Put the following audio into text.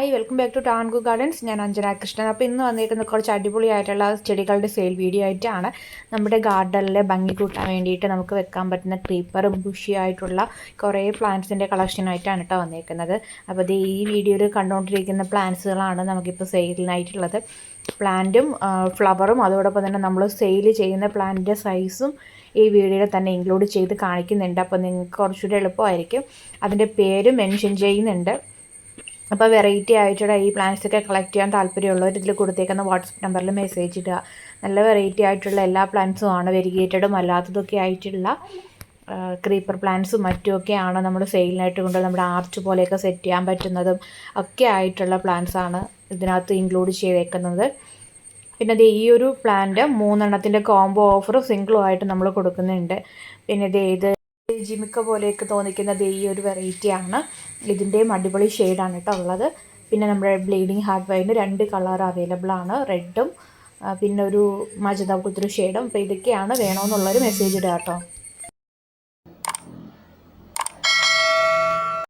Hi welcome back to ടാൻഗു gardens ഞാൻ അഞ്ജന കൃഷ്ണൻ. അപ്പോൾ ഇന്ന് വന്നിരിക്കുന്ന കുറച്ച് അടിപൊളിയായിട്ടുള്ള ചെടികളുടെ സെയിൽ വീഡിയോ ആയിട്ടാണ്. നമ്മുടെ ഗാർഡനിലെ ഭംഗി കൂട്ടാൻ വേണ്ടിയിട്ട് നമുക്ക് വെക്കാൻ പറ്റുന്ന ക്രീപ്പറും ബുഷിയായിട്ടുള്ള കുറേ പ്ലാന്റ്സിന്റെ കളക്ഷനായിട്ടാണ് കേട്ടോ വന്നിരിക്കുന്നത്. അപ്പോൾ ഇത് ഈ വീഡിയോയിൽ കണ്ടുകൊണ്ടിരിക്കുന്ന പ്ലാന്റ്സുകളാണ് നമുക്കിപ്പോൾ സെയിലിനായിട്ടുള്ളത് പ്ലാന്റും ഫ്ലവറും അതോടൊപ്പം തന്നെ നമ്മൾ സെയിൽ ചെയ്യുന്ന പ്ലാന്റിന്റെ സൈസും ഈ വീഡിയോയിൽ തന്നെ ഇൻക്ലൂഡ് ചെയ്ത് കാണിക്കുന്നുണ്ട്. അപ്പോൾ നിങ്ങൾക്ക് കുറച്ചുകൂടി എളുപ്പമായിരിക്കും. അതിന്റെ പേര് മെൻഷൻ ചെയ്യുന്നുണ്ട്. അപ്പോൾ വെറൈറ്റി ആയിട്ടുള്ള ഈ പ്ലാന്റ്സ് ഒക്കെ കളക്ട് ചെയ്യാൻ താല്പര്യമുള്ളവർ ഇതിൽ കൊടുത്തേക്കുന്ന വാട്സപ്പ് നമ്പറിൽ മെസ്സേജ് ഇടുക. നല്ല വെറൈറ്റി ആയിട്ടുള്ള എല്ലാ പ്ലാന്റ്സും ആണ് വെരിഗേറ്റഡും അല്ലാത്തതൊക്കെ ആയിട്ടുള്ള ക്രീപ്പർ പ്ലാന്റ്സും മറ്റുമൊക്കെയാണ് നമ്മൾ സെയിലിനായിട്ട് കൊണ്ട് നമ്മുടെ ആർച്ച് പോലെയൊക്കെ സെറ്റ് ചെയ്യാൻ പറ്റുന്നതും ഒക്കെ ആയിട്ടുള്ള പ്ലാന്റ്സ് ആണ് ഇതിനകത്ത് ഇൻക്ലൂഡ് ചെയ്തേക്കുന്നത് പിന്നെ ഇത് ഈ ഒരു പ്ലാന്റ് മൂന്നെണ്ണത്തിന്റെ കോംബോ ഓഫർ സിംഗിളും ആയിട്ട് നമ്മൾ കൊടുക്കുന്നുണ്ട്. പിന്നെ ഇത് ഏത് ജിമിക്ക പോലെയൊക്കെ തോന്നിക്കുന്നത് ഈ ഒരു വെറൈറ്റിയാണ്. ഇതിന്റെയും അടിപൊളി ഷെയ്ഡാണ് കേട്ടോ ഉള്ളത്. പിന്നെ നമ്മുടെ ബ്ലീഡിങ് ഹാർട്ട് വൈന് രണ്ട് കളർ അവൈലബിൾ ആണ്. റെഡും പിന്നെ ഒരു മജത കുത്തിരി ഷെയ്ഡും. അപ്പോൾ ഇതൊക്കെയാണ് വേണമെന്നുള്ളൊരു മെസ്സേജ് ഇടുക കേട്ടോ.